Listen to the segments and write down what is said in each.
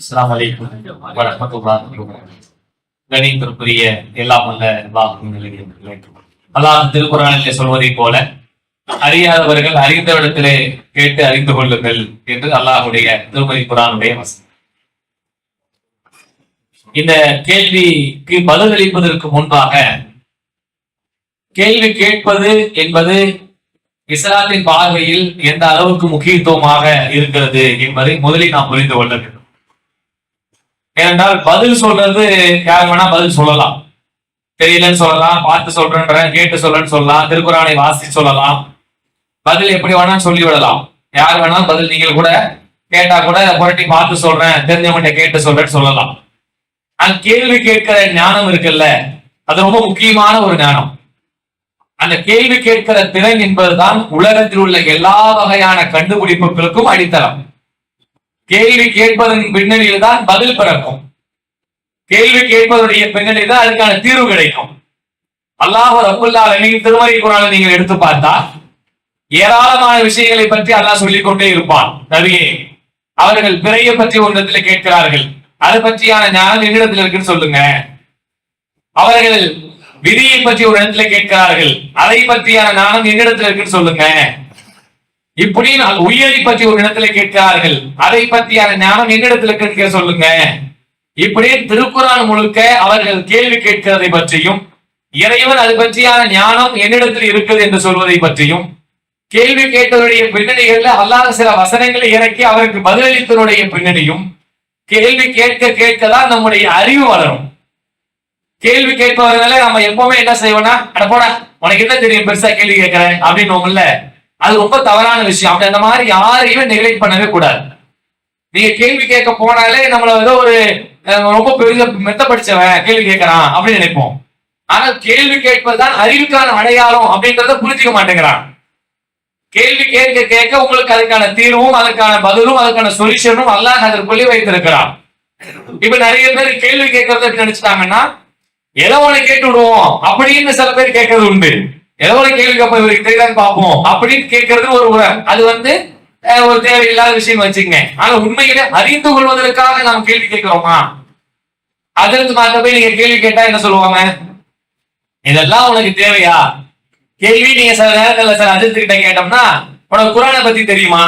அஸ்லாம் அலைக்கும் வரஹ்மத்துல்லாஹி கணித்திற்குரிய எல்லாம் வல்ல அல்லாஹ் திருக்குறானிலே சொல்வதைப் போல அறியாதவர்கள் அறிந்தவிடத்திலே கேட்டு அறிந்து கொள்ளுங்கள் என்று அல்லாஹுடைய திருமதி குரானுடைய வசனம். இந்த கேள்விக்கு பதிலளிப்பதற்கு முன்பாக கேள்வி கேட்பது என்பது இஸ்லாத்தின் பார்வையில் எந்த அளவுக்கு முக்கியத்துவமாக இருக்கிறது என்பதை முதலில் நாம் புரிந்து கொள்ள வேண்டும். ஏனென்றால் பதில் சொல்றது யார் வேணா பதில் சொல்லலாம். தெரியலன்னு சொல்லலாம் பார்த்து சொல்றேன்றேன் கேட்டு சொல்றேன்னு சொல்லலாம் திருக்குறானை வாசி சொல்லலாம். பதில் எப்படி வேணா சொல்லி விடலாம் யார் வேணாலும் பதில் நீங்கள் கூட கேட்டா கூட புரட்டி பார்த்து சொல்றேன் தெரிஞ்சவங்கிட்ட கேட்டு சொல்றேன்னு சொல்லலாம். அந்த கேள்வி கேட்கிற ஞானம் இருக்குல்ல அது ரொம்ப முக்கியமான ஒரு ஞானம். அந்த கேள்வி கேட்கிற திறன் என்பதுதான் உலகத்தில் உள்ள எல்லா வகையான கண்டுபிடிப்புகளுக்கும் அடித்தளம். கேள்வி கேட்பதன் பின்னணியில் தான் பதில் பிறக்கும். கேள்வி கேட்பதனுடைய பின்னணியில் தான் அதுக்கான தீர்வு கிடைக்கும். அல்லாஹ் ரபுல்லா நீங்க திருமறை குரானை நீங்கள் எடுத்து பார்த்தா ஏராளமான விஷயங்களை பற்றி அல்லாஹ் சொல்லிக் கொண்டே இருப்பான். நபியே அவர்கள் பிறையை பற்றி ஒன்றத்தில் கேட்கிறார்கள். அது பற்றியான ஞானம் என்னிடத்தில் இருக்குன்னு சொல்லுங்க. அவர்கள் விதியை பற்றி ஒரு இடத்துல கேட்கிறார்கள். அதை பற்றியான ஞானம் என்னிடத்தில் இருக்குன்னு சொல்லுங்க. இப்படி நான் உயிரை பற்றி ஒரு இடத்துல கேட்கிறார்கள். அதை பற்றியான ஞானம் என்னிடத்தில் கேட்க சொல்லுங்க. இப்படி திருக்குறான் முழுக்க அவர்கள் கேள்வி கேட்கிறதை பற்றியும் இறைவன் அது பற்றியான ஞானம் என்னிடத்தில் இருக்குது என்று சொல்வதை பற்றியும் கேள்வி கேட்டவருடைய பின்னணிகள்ல அல்லாத சில வசனங்களை இறக்கி அவருக்கு பதிலளித்தவருடைய பின்னணியும் கேள்வி கேட்க கேட்கதான் நம்முடைய அறிவு வளரும். கேள்வி கேட்பவர்கள நம்ம எப்பவுமே என்ன செய்வோம்னா அட போடா உனக்கு என்ன தெரியும்? பெருசா கேள்வி கேட்கிறேன். அப்படின்னு அது ரொம்ப தவறான விஷயம். அப்படி அந்த மாதிரி யாரையுமே நெக்லெக்ட் பண்ணவே கூடாது. நீங்க கேள்வி கேட்க போனாலே நம்மள ஏதோ ஒரு ரொம்ப பெரிய மெத்த படிச்சவன் கேள்வி கேட்கறான் அப்படின்னு நினைப்போம். ஆனால் கேள்வி கேட்பதுதான் அறிவுக்கான அடையாளம் அப்படின்றத புரிஞ்சுக்க மாட்டேங்கிறான். கேள்வி கேட்க கேட்க உங்களுக்கு அதுக்கான தீர்வும் அதுக்கான பதிலும் அதுக்கான சொல்யூஷனும் அல்லாஹ் அதற்குள்ளே வைத்திருக்கிறான். இப்ப நிறைய பேர் கேள்வி கேட்கறது எப்படி நினைச்சிட்டாங்கன்னா ஏதோ உன்னை கேட்டு விடுவோம் அப்படின்னு சில பேர் கேட்கறது உண்டு. ஏதோ ஒரு கேள்வி கேட்போம் இவருக்கு தெரியுதான்னு பார்ப்போம். அப்படின்னு கேட்கறது ஒரு உரம் அது வந்து ஒரு தேவையில்லாத விஷயம் வச்சுங்க ஆனா உண்மையிலே அறிந்து கொள்வதற்காக நாம் கேள்வி கேட்கிறோமா? அதற்கு மாத்த போய் நீங்க கேள்வி கேட்டா என்ன சொல்லுவாங்க? இதெல்லாம் உனக்கு தேவையா? கேள்வி நீங்க சில நேரத்துல சார் அஜித் கிட்ட கேட்டோம்னா உனக்கு குரானை பத்தி தெரியுமா?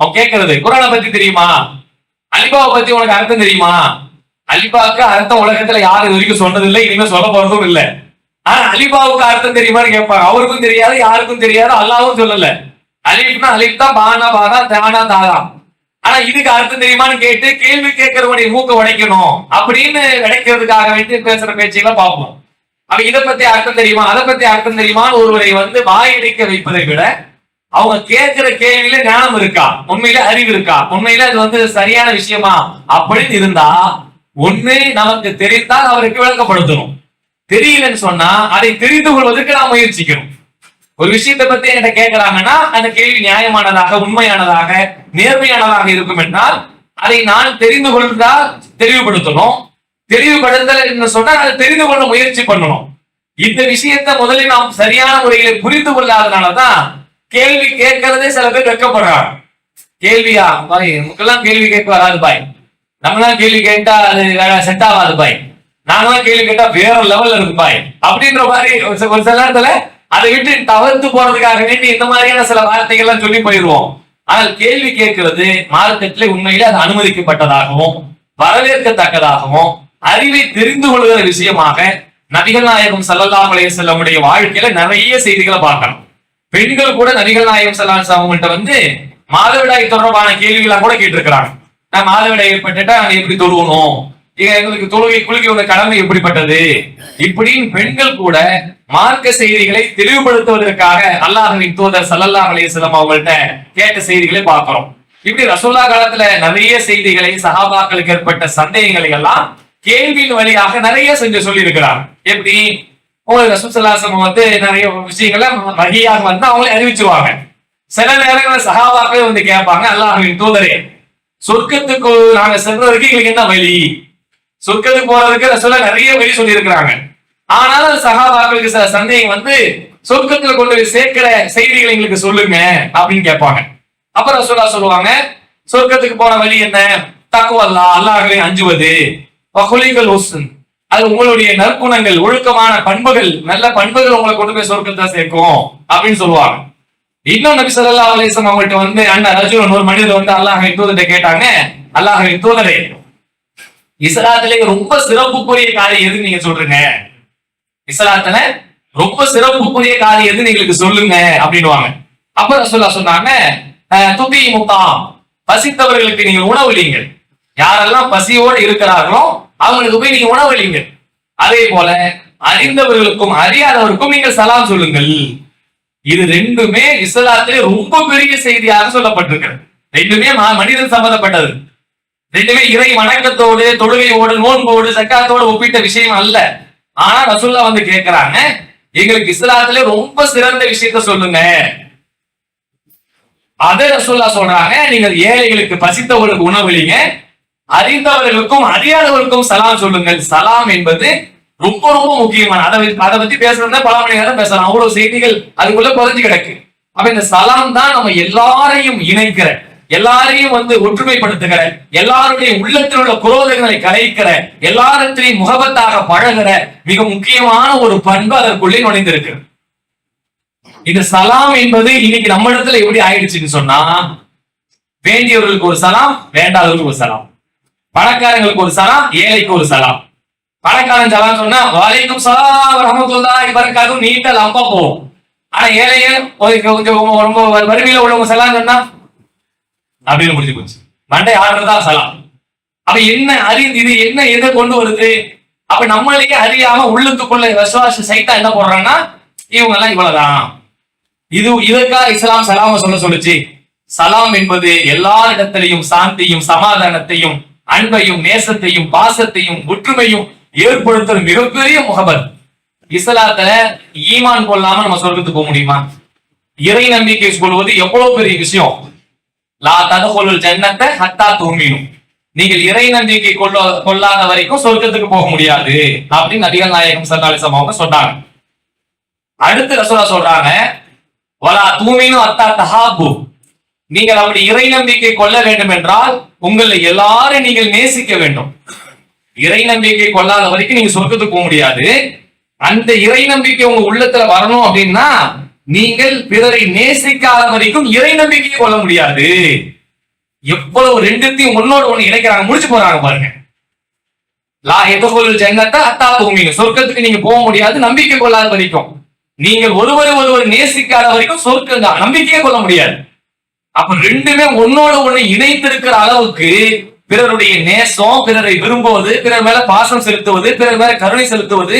அவன் கேட்கறது குரானை பத்தி தெரியுமா? அலிபாவை பத்தி உனக்கு அர்த்தம் தெரியுமா? அலிபாவுக்கு அர்த்தம் உலகத்துல யாரும் இது வரைக்கும் சொன்னது இல்லை இனிமே சொல்ல போறதும் இல்லை. ஆனா அலிபாவுக்கு அர்த்தம் தெரியுமான்னு கேட்பாங்க. அவருக்கும் தெரியாது யாருக்கும் தெரியாது அல்லாவும் சொல்லல. அலிப்னா அலிப் தான் பானா பானா தானா தானா. ஆனா இதுக்கு அர்த்தம் தெரியுமான்னு கேட்டு கேள்வி கேட்கறவனுடைய மூக்க உடைக்கணும் அப்படின்னு உடைக்கிறதுக்காக வேண்டி பேசுற பேச்சையெல்லாம் பார்ப்போம். அப்ப இதை பத்தி அர்த்தம் தெரியுமா? அதை பத்தி அர்த்தம் தெரியுமான்னு ஒருவரை வந்து வாயடிக்க வைப்பதை விட அவங்க கேட்கிற கேள்வியில ஞானம் இருக்கா? உண்மையில அறிவு இருக்கா? உண்மையில அது வந்து சரியான விஷயமா? அப்படின்னு இருந்தா ஒண்ணு நமக்கு தெரிந்தால் அவருக்கு விளக்கப்படுத்தணும். தெரியலன்னு சொன்னா அதை தெரிந்து கொள்வதற்கு நாம் முயற்சிக்கணும் ஒரு விஷயத்தை பத்தி என்கிட்ட கேட்கிறாங்கன்னா அந்த கேள்வி நியாயமானதாக உண்மையானதாக நேர்மையானதாக இருக்கும் என்றால் அதை நான் தெரிந்து கொண்டால் தெளிவுபடுத்தணும். தெளிவுபடுத்தல் என்று சொன்னால் அதை தெரிந்து கொள்ள முயற்சி பண்ணணும். இந்த விஷயத்தை முதலில் நாம் சரியான முறையில புரிந்து கொள்ளாதனாலதான் கேள்வி கேட்கறதே சில பேர் வெக்கப்படுறாங்க கேள்வியா பாய் நமக்கெல்லாம் கேள்வி கேட்க வராது பாய். நம்மளாம் கேள்வி கேட்டா அது செட் ஆகாது பாய். நாங்களாம் கேள்வி கேட்டா வேற லெவல்ல இருப்பாய் அப்படின்ற மாதிரி ஒரு சில சில நேரத்துல அதை விட்டு தவிர்த்து போறதுக்காக வேண்டி இந்த மாதிரியான சில வார்த்தைகள் எல்லாம் சொல்லி போயிடுவோம். ஆனால் கேள்வி கேட்கிறது மார்க்கெட்ல உண்மையிலே அது அனுமதிக்கப்பட்டதாகவும் வரவேற்கத்தக்கதாகவும் அறிவை தெரிந்து கொள்கிற விஷயமாக நபிகள் நாயகம் ஸல்லல்லாஹு அலைஹி வஸல்லமுடைய வாழ்க்கையில நிறைய செய்திகளை பார்க்கணும். பெண்கள் கூட நபிகள் நாயகம் செல்லான் அவங்கள்ட்ட வந்து மாதவிடாய் தொடர்பான கேள்விகளாக கூட கேட்டிருக்கிறாங்க. நான் மாதவிடாய் ஏற்பட்டுட்டா எப்படி தொழுவணும் எங்களுக்கு தொழுகை குளிக்க உள்ள கடமை எப்படிப்பட்டது? இப்படின்னு பெண்கள் கூட மார்க்க செய்திகளை தெளிவுபடுத்துவதற்காக அல்லாஹ்வின் தூதர் சல்லல்லா அலைஹி அவங்கள்ட்ட கேட்ட செய்திகளை பார்க்கிறோம். இப்படி ரசோல்லா காலத்துல நிறைய செய்திகளை சகாபாக்களுக்கு ஏற்பட்ட சந்தேகங்களை எல்லாம் கேள்வியின் வழியாக நிறைய செஞ்சு சொல்லி இருக்கிறார் எப்படி உங்களுக்கு ரசூசல்லாசம் வந்து நிறைய விஷயங்களை வகையாக வந்து அவங்களே அறிவிச்சுவாங்க. சில நேரங்களில் சகாபாக்களே வந்து கேட்பாங்க அல்லாஹ்வின் தூதரே சொர்க்கத்துக்கு நாங்க செல்றதுக்கு எங்களுக்கு என்ன வழி? சொர்க்கத்துக்கு போறதுக்கு ரசூலா நிறைய வழி சொல்லி இருக்கிறாங்க ஆனாலும் சகாபாக்களுக்கு சில சந்தேகம் வந்து சொர்க்கத்துல கொண்டு போய் சேர்க்கிற செய்திகளை எங்களுக்கு சொல்லுங்க அப்படின்னு கேட்பாங்க. அப்புறம் ரசூலா சொல்லுவாங்க சொர்க்கத்துக்கு போன வழி என்ன? தக்குவல்லா அல்லாஹே அஞ்சுவது. வகுலிகள் உஸ்ன். அது உங்களுடைய நற்குணங்கள் ஒழுக்கமான பண்புகள் நல்ல பண்புகள் உங்களை கொண்டு போய் சொர்க்கத்தை சேர்க்கும் அப்படின்னு சொல்லுவாங்க. இன்னும் நபி சொல்லா அலைஹி அவங்கள்ட்ட வந்து அண்ணன் ரஜுலன் ஒரு மனிதர் வந்து அல்லாஹ் தூதர்கிட்ட கேட்டாங்க அல்லாஹ் தூதரே இஸ்லாத்திலே ரொம்ப சிறப்புக்குரிய காரியம் எது நீங்க சொல்றீங்க? இஸ்லாத்துல ரொம்ப சிறப்புக்குரிய காரியம் எது எங்களுக்கு சொல்லுங்க அப்படின்னுவாங்க. அப்ப ரசோல்லா சொன்னாங்க அஹ், துபி முத்தாம். பசித்தவர்களுக்கு நீங்க உணவளிங்கள் யாரெல்லாம் பசியோடு இருக்கிறார்களோ அவங்களுக்கு போய் நீங்க உணவளிங்கள் அதே போல அறிந்தவர்களுக்கும் அறியாதவருக்கும் நீங்கள் சலாம் சொல்லுங்கள். இது ரெண்டுமே இஸ்லாத்திலே ரொம்ப பெரிய செய்தியாக சொல்லப்பட்டிருக்கிறது. ரெண்டுமே மனிதன் சம்பந்தப்பட்டது. ரெண்டுமே இறை வணக்கத்தோடு தொழுகையோடு நோன்போடு சக்காத்தோடு ஒப்பிட்ட விஷயம் அல்ல. ஆனா ரசுல்லா வந்து கேட்கிறாங்க எங்களுக்கு இஸ்லாத்திலே ரொம்ப சிறந்த விஷயத்த சொல்லுங்க. அதே ரசுல்லா சொல்றாங்க நீங்கள் ஏழைகளுக்கு பசித்தவர்களுக்கு உணவளிங்க அறிந்தவர்களுக்கும் அறியாதவர்களுக்கும் சலாம் சொல்லுங்கள். சலாம் என்பது ரொம்ப ரொம்ப முக்கியமான அதை அதை பத்தி பேசுறதா பல மணி நேரம் பேசலாம். அவ்வளவு செய்திகள் அதுக்குள்ள குறைஞ்சு கிடக்கு. அப்ப இந்த சலாம் தான் நம்ம எல்லாரையும் இணைக்கிற எல்லாரையும் வந்து ஒற்றுமைப்படுத்துகிற எல்லாருடைய உள்ளத்தில் உள்ள குரோதங்களை கலைக்கிற எல்லாரத்திலையும் முகபத்தாக பழகிற மிக முக்கியமான ஒரு பண்பு அதற்குள்ளே நுழைந்திருக்கு இந்த சலாம் என்பது இன்னைக்கு நம்ம இடத்துல எப்படி ஆயிடுச்சுன்னு சொன்னா வேண்டியவர்களுக்கு ஒரு சலாம் வேண்டாதவர்களுக்கு ஒரு சலாம். பணக்காரங்களுக்கு ஒரு சலாம் ஏழைக்கு ஒரு சலாம். பணக்காரன் சலாம் சொன்னா வாழைக்கும் சலாம் ரஹமத்துல்லாஹி பரக்காத்தும் நீட்டா லம்பா போகும். ஆனா ஏழைய கொஞ்சம் ரொம்ப வறுமையில உள்ளவங்க சலாம் சொன்னா அப்படின்னு முடிஞ்சு போச்சு. மண்டை ஆடுறதா சலாம். அப்ப என்ன அறி இது என்ன எதை கொண்டு வருது? அப்ப நம்மளையே அறியாம உள்ளுக்குள்ள விசுவாச சைத்தா என்ன போடுறாங்கன்னா இவங்க எல்லாம் இவ்வளவுதான். இது இதற்கா இஸ்லாம் சலாம சொல்ல சொல்லுச்சு. சலாம் என்பது எல்லா இடத்திலையும் சாந்தியும் சமாதானத்தையும் அன்பையும் நேசத்தையும் பாசத்தையும் ஒற்றுமையும் ஏற்படுத்தும் மிகப்பெரிய முகபத். இஸ்லாத்துல ஈமான் கொள்ளாம நம்ம சொல்றதுக்கு போக முடியுமா? இறை நம்பிக்கை சொல்வது எவ்வளவு பெரிய விஷயம். லா ததகொலுல் ஜன்னத்தை ஹத்தா தூமினும் நீங்கள் இறை நம்பிக்கை கொள்ள கொள்ளாத வரைக்கும் சொர்க்கத்துக்கு போக முடியாது அப்படின்னு நபிகள் நாயகம் சல்லாலிசம் அவங்க சொன்னாங்க. அடுத்து ரசோலா சொல்றாங்க வலா தூமினும் அத்தா தஹாபு. நீங்கள் அப்படி இறை நம்பிக்கை கொள்ள வேண்டும் என்றால் உங்களை எல்லாரும் நீங்கள் நேசிக்க வேண்டும். இறை நம்பிக்கை கொள்ளாத வரைக்கும் நீங்க சொர்க்கத்துக்கு போக முடியாது. அந்த இறை நம்பிக்கை உங்க உள்ளத்துல வரணும் அப்படின்னா நீங்கள் பிறரை நேசிக்காத வரைக்கும் இறை நம்பிக்கையை கொள்ள முடியாது. எவ்வளவு ரெண்டுத்தையும் ஒன்னோட ஒண்ணு இணைக்கிறாங்க முடிச்சு போறாங்க பாருங்க. லா எதகொல் ஜன்னத்தை அத்தா தூமிங்க சொர்க்கத்துக்கு நீங்க போக முடியாது நம்பிக்கை கொள்ளாத வரைக்கும். நீங்கள் ஒருவரை ஒருவர் நேசிக்காத வரைக்கும் சொர்க்கம் தான் நம்பிக்கையே கொள்ள முடியாது. அப்ப ரெண்டுமே ஒன்னோட ஒண்ணு இணைத்திருக்கிற அளவுக்கு பிறருடைய நேசம் பிறரை விரும்புவது பிறர் மேல பாசம் செலுத்துவது பிறர் மேல கருணை செலுத்துவது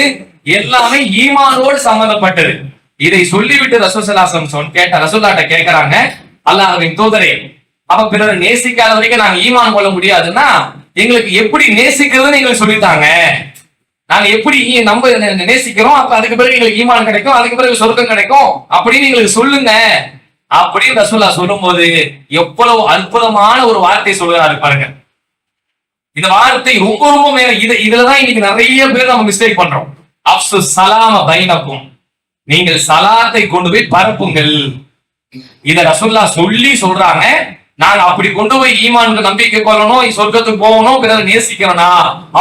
எல்லாமே ஈமானோடு சம்பந்தப்பட்டது. இதை சொல்லிவிட்டு ரசூசலாசம் சொல் கேட்ட ரசூல்லாட்ட கேட்கிறாங்க அல்லாஹின் தூதரே அப்ப பிறர் நேசிக்காத வரைக்கும் நாங்க ஈமான் கொள்ள முடியாதுன்னா எங்களுக்கு எப்படி நேசிக்கிறதுன்னு எங்களுக்கு சொல்லித்தாங்க. நாங்க எப்படி நம்ம நேசிக்கிறோம் அப்ப அதுக்கு பிறகு எங்களுக்கு ஈமான் கிடைக்கும் அதுக்கு பிறகு சொர்க்கம் கிடைக்கும் அப்படின்னு எங்களுக்கு சொல்லுங்க. அப்படின்னு ரசூல்லா சொல்லும்போது எவ்வளவு அற்புதமான ஒரு வார்த்தை சொல்லுறாரு பாருங்க. இந்த வார்த்தை ரொம்ப ரொம்ப மேல இது இதுலதான் இன்னைக்கு நிறைய பேர் நம்ம மிஸ்டேக் பண்றோம். அப்சு சலாம பைனக்கும் நீங்கள் சலாத்தை கொண்டு போய் பரப்புங்கள். இத ரசுல்லா சொல்லி சொல்றாங்க. நான் அப்படி கொண்டு போய் ஈமானுக்கு நம்பிக்கை கொள்ளணும் சொர்க்கத்துக்கு போகணும் பிறகு நேசிக்கிறனா?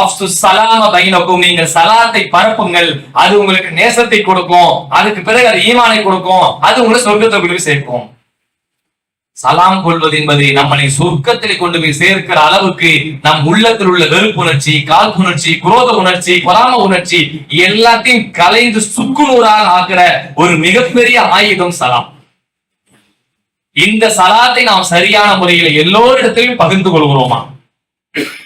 அப்சு சலாம பைனக்கும் நீங்கள் சலாத்தை பரப்புங்கள். அது உங்களுக்கு நேசத்தை கொடுக்கும். அதுக்கு பிறகு அது ஈமானை கொடுக்கும். அது உங்களை சொர்க்கத்தை சேர்க்கும். சலாம் கொள்வது என்பது நம்மளை சொர்க்கத்தில் கொண்டு போய் சேர்க்கிற அளவுக்கு நம் உள்ளத்தில் உள்ள வெறுப்புணர்ச்சி காழ்ப்புணர்ச்சி குரோத உணர்ச்சி பொறாம உணர்ச்சி எல்லாத்தையும் கலைந்து சுக்குநூறாக ஆக்கிற ஒரு மிகப்பெரிய ஆயுதம் சலாம். இந்த சலாத்தை நாம் சரியான முறையில் எல்லோரிடத்திலும் பகிர்ந்து கொள்கிறோமா?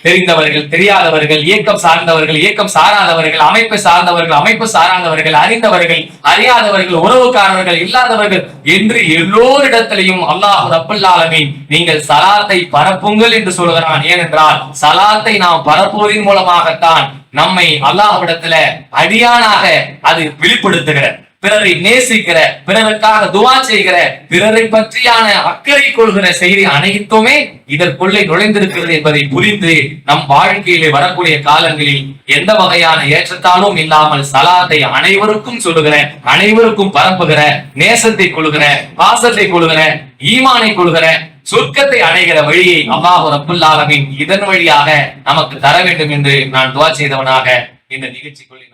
தெரிந்தவர்கள் தெரியாதவர்கள் இயக்கம் சார்ந்தவர்கள் இயக்கம் சாராதவர்கள் அமைப்பு சார்ந்தவர்கள் அமைப்பு சாராதவர்கள் அறிந்தவர்கள் அறியாதவர்கள் உறவுக்காரர்கள் இல்லாதவர்கள் என்று எல்லோரிடத்திலையும் அல்லாஹ் ரப்பல் நீங்கள் சலாத்தை பரப்புங்கள் என்று சொல்கிறான். ஏனென்றால் சலாத்தை நாம் பரப்புவதன் மூலமாகத்தான் நம்மை அல்லாஹ்விடத்துல அடியானாக அது வெளிப்படுத்துகிற பிறரை நேசிக்கிற பிறருக்காக துவா செய்கிற பிறரை பற்றியான அக்கறை கொள்கிற செய்தி அனைத்துமே இதற்குள்ளே நுழைந்திருக்கிறது என்பதை புரிந்து நம் வாழ்க்கையிலே வரக்கூடிய காலங்களில் எந்த வகையான ஏற்றத்தாலும் இல்லாமல் சலாத்தை அனைவருக்கும் சொல்லுகிற அனைவருக்கும் பரப்புகிற நேசத்தை கொள்கிற பாசத்தை கொள்கிற ஈமானை கொள்கிற சொர்க்கத்தை அடைகிற வழியை அல்லாஹ் ரப்புல் இதன் வழியாக நமக்கு தர வேண்டும் என்று நான் துவா செய்தவனாக இந்த நிகழ்ச்சிக்குள்ளே